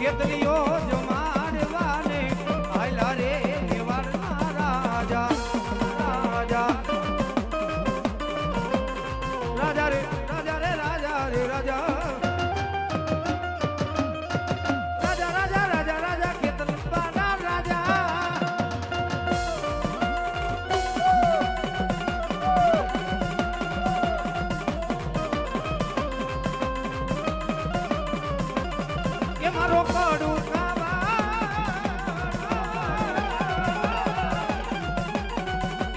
ખેતરીઓ જમાડવાને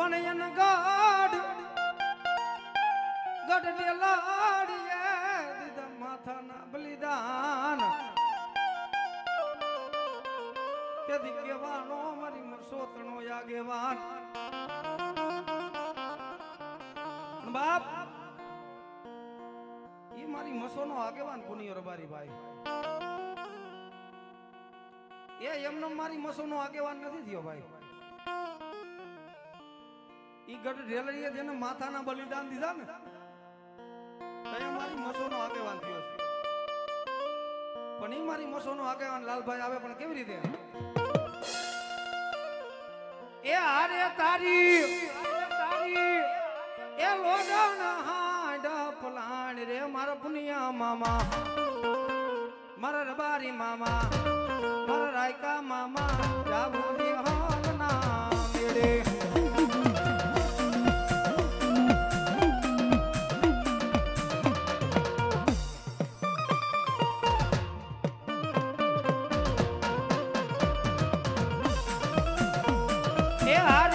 પણ એન ગાડ ગઢડે લાડીએ દીધા માથાના બલિદાન. તેથી કહેવાનો મારી મસોતણો આગેવાન. બાપ, ઈ મારી મસોનો આગેવાન પુનિયો રબારી ભાઈ? એ એમનો મારી મસોનો આગેવાન નથી થયો ભાઈ. ઈ ગઢ રેલડીએ જેને માથાના બલિદાન દીધા ને. એ મારી મસોનો આગેવાન થયો છે. પણ ઈ મારી મસોનો આગેવાન લાલભાઈ આવે પણ કેવી રીતે એ હારે તારી, એ લોગણ હાડા ફલાણ રે મારા પુનિયા મામા, મારા રબારી મામા, મારા રાયકા મામા જાબુ હાલ ના મેળે. એ હાર